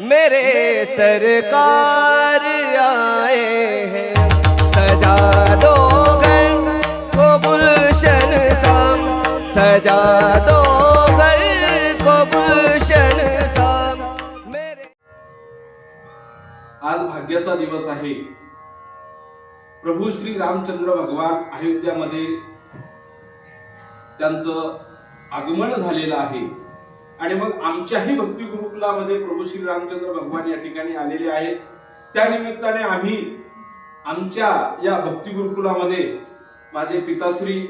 मेरे सरकार आए हैं। सजा दो घर को गुलशन साम। सजा दो घर को गुलशन साम। मेरे आज भाग्याचा दिवस आहे. प्रभू श्री रामचंद्र भगवान अयोध्यामध्ये त्यांचं आगमन झालेलं आहे. आणि मग आमच्याही भक्ती गुरुकुलामध्ये प्रभू श्री रामचंद्र भगवान या ठिकाणी आलेले आहेत. त्या निमित्ताने आम्ही आमच्या या भक्ती गुरुकुलामध्ये माझे पिताश्री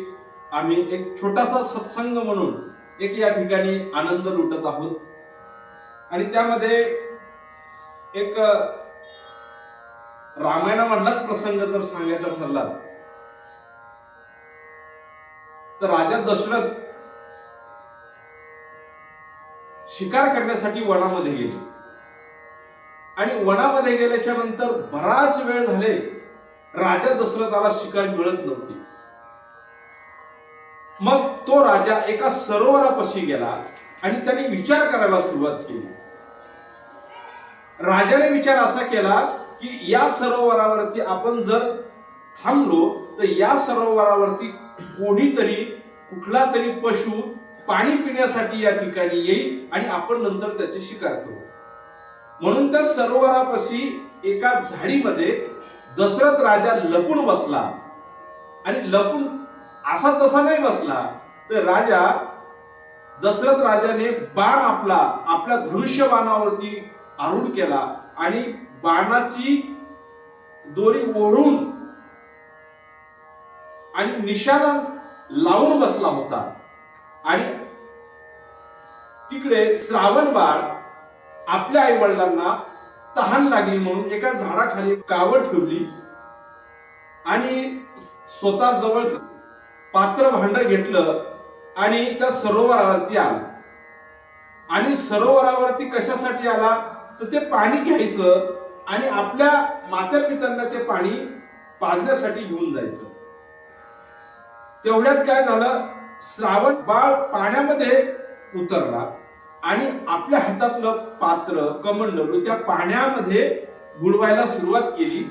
आम्ही एक छोटासा सत्संग म्हणून एक या ठिकाणी आनंद लुटत आहोत. आणि त्यामध्ये एक रामायणामधलाच प्रसंग जर सांगायचा ठरला तर राजा दशरथ शिकार करण्यासाठी वनामध्ये गेले. आणि वनामध्ये गेल्याच्यानंतर बराच वेळ झाले राजा दशरथाला शिकार मिळत नव्हती. मग तो राजा एका सरोवरापाशी गेला आणि त्यांनी विचार करायला सुरुवात केली. राजाने विचार असा केला की या सरोवरावरती आपण जर थांबलो तर या सरोवरावरती कोणीतरी कुठला तरी पशु पाणी पिण्यासाठी या ठिकाणी येईल आणि आपण नंतर त्याची शिकार करू. म्हणून त्या सरोवरापाशी एका झाडीमध्ये दशरथ राजा लपून बसला. आणि लपून असा तसा नाही बसला तर राजा दशरथ राजाने बाण आपला आपल्या धनुष्य बाणावरती आरूढ केला आणि बाणाची दोरी ओढून आणि निशाणा लावून बसला होता. आणि तिकडे श्रावण बाळ आपल्या आई वडिलांना तहान लागली म्हणून एका झाडाखाली कावड ठेवली आणि स्वतः जवळच पात्र भांड घेतलं आणि त्या सरोवरावरती आला. आणि सरोवरावरती कशासाठी आला? तर ते पाणी घ्यायचं आणि आपल्या माता पित्यांना ते पाणी पाजण्यासाठी घेऊन जायचं. तेवढ्यात काय झालं? श्रावण बाळ पाण्यामध्ये उतरला आणि आपल्या हातातलं पात्र कमंडलू त्या पाण्यामध्ये बुडवायला सुरुवात केली.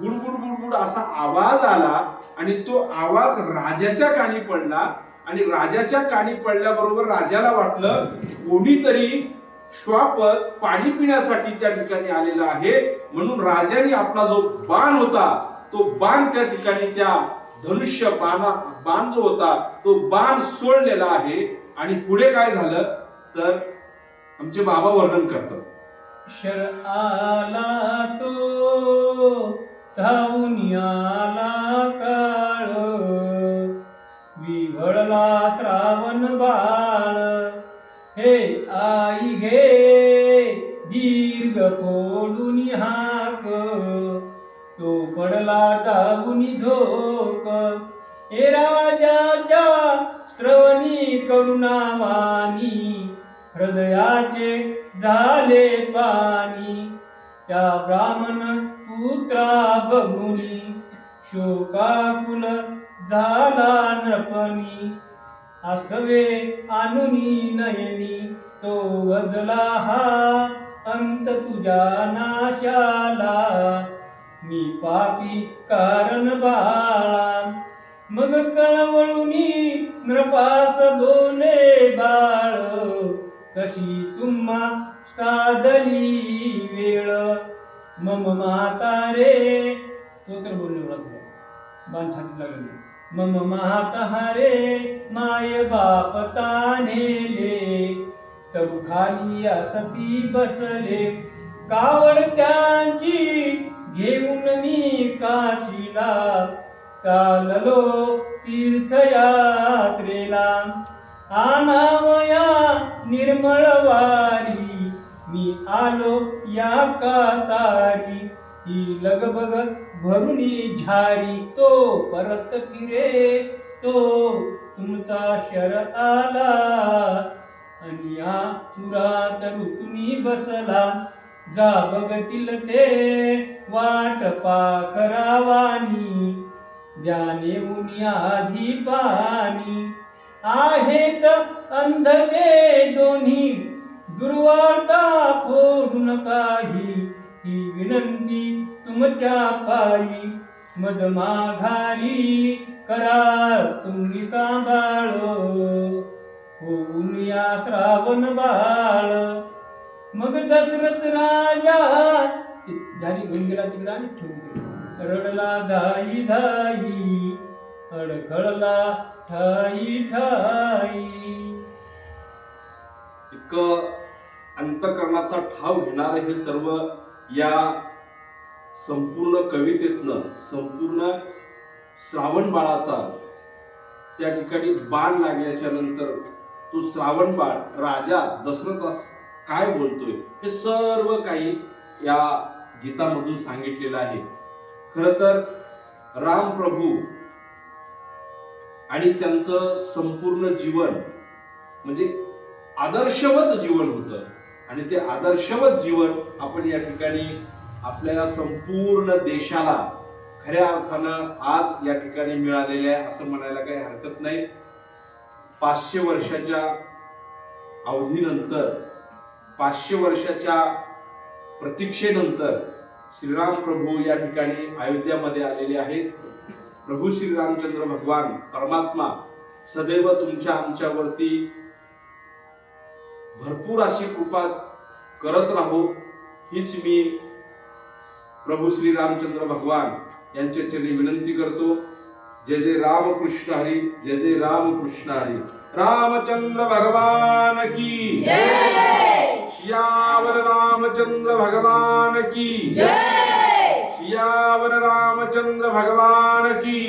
गुडगुड गुडगुड असा आवाज आला आणि तो आवाज राजाच्या कानी पडला. आणि राजाच्या कानी पडल्याबरोबर राजाला वाटलं कोणीतरी श्वापत पाणी पिण्यासाठी त्या ठिकाणी आलेला आहे. म्हणून राजाने आपला जो बाण होता तो बाण त्या ठिकाणी त्या धनुष्य बाणा बाण जो होता तो बाण सोडलेला आहे. आणि पुढे काय झालं? तर आमचे बाबा वर्णन करतात. शर आला तो धावून आला काळ. विघळला श्रावण बाळ. हे आई घे दीर्घ कोडून हाक. तो पडला जाऊन झोक. हे राजाच्या श्रवणी करुणावानी हृदयाचे झाले पाणी. त्या ब्राह्मण पुत्रा बघुनी शोकाकुल झाला नृपणी. आसवे आणुनी नयनी तो वदला हा अंत तुझ्या नाशाला मी पापी कारण बाळा. मग कळवळुनी नृपास बोले बाळ. कशी तुम्हा साधली वेळ. मम माता रे. तो तर बोलणे एवढा तुला बाण लागले. मम माता रे माय बाप तानेले तब खाली असती बसले. कावड त्यांची घेऊन मी काशीला चाललो तीर्थयात्रेला. आणावया निर्मळ वारी मी आलो या कासारी. ही लगबग भरुणी झारी तो परत फिरे तो तुमचा शर आला. आणि या पुरात ऋतुनी बसला. जा बघतील ते वाट पाखरावानी द्याने उनी आधी पाणी आहेत अंध ते दोन्ही दुर्वार्ता फोडू काही. ही विनंती तुमच्या पायी मज माघारी करा तुम्ही सांभाळो. होऊन या श्रावण बा मग दशरथ राजा झाली घेऊन गेला तिकडे आणि ठेवून गेला. रडला धाई धाई अडखळला ठाई ठाई. इतकं अंतकरणाचा ठाव घेणारे हे सर्व या संपूर्ण कवितेतनं संपूर्ण श्रावण बाळाचा त्या ठिकाणी बाण लागल्याच्या नंतर तो श्रावण बाळ राजा दशरथास काय बोलतोय? हे सर्व काही या गीतामधून सांगितलेलं आहे. खर तर राम प्रभू आणि त्यांचं संपूर्ण जीवन म्हणजे आदर्शवत जीवन होतं. आणि ते आदर्शवत जीवन आपण या ठिकाणी आपल्या संपूर्ण देशाला खऱ्या अर्थानं आज या ठिकाणी मिळालेले आहे असं म्हणायला काही हरकत नाही. पाचशे वर्षाच्या अवधीनंतर पाचशे वर्षाच्या प्रतीक्षेनंतर श्रीराम प्रभू या ठिकाणी अयोध्यामध्ये आलेले आहेत. प्रभू श्रीरामचंद्र भगवान परमात्मा सदैव तुमच्या आमच्यावरती भरपूर अशी कृपा करत राहो. हीच मी प्रभू श्रीरामचंद्र भगवान यांच्या चरणी विनंती करतो. जय जय राम कृष्ण हरी जय जय राम कृष्ण हरी. रामचंद्र भगवान की शियावर रामचंद्र भगवान की। शियावर रामचंद्र भगवान की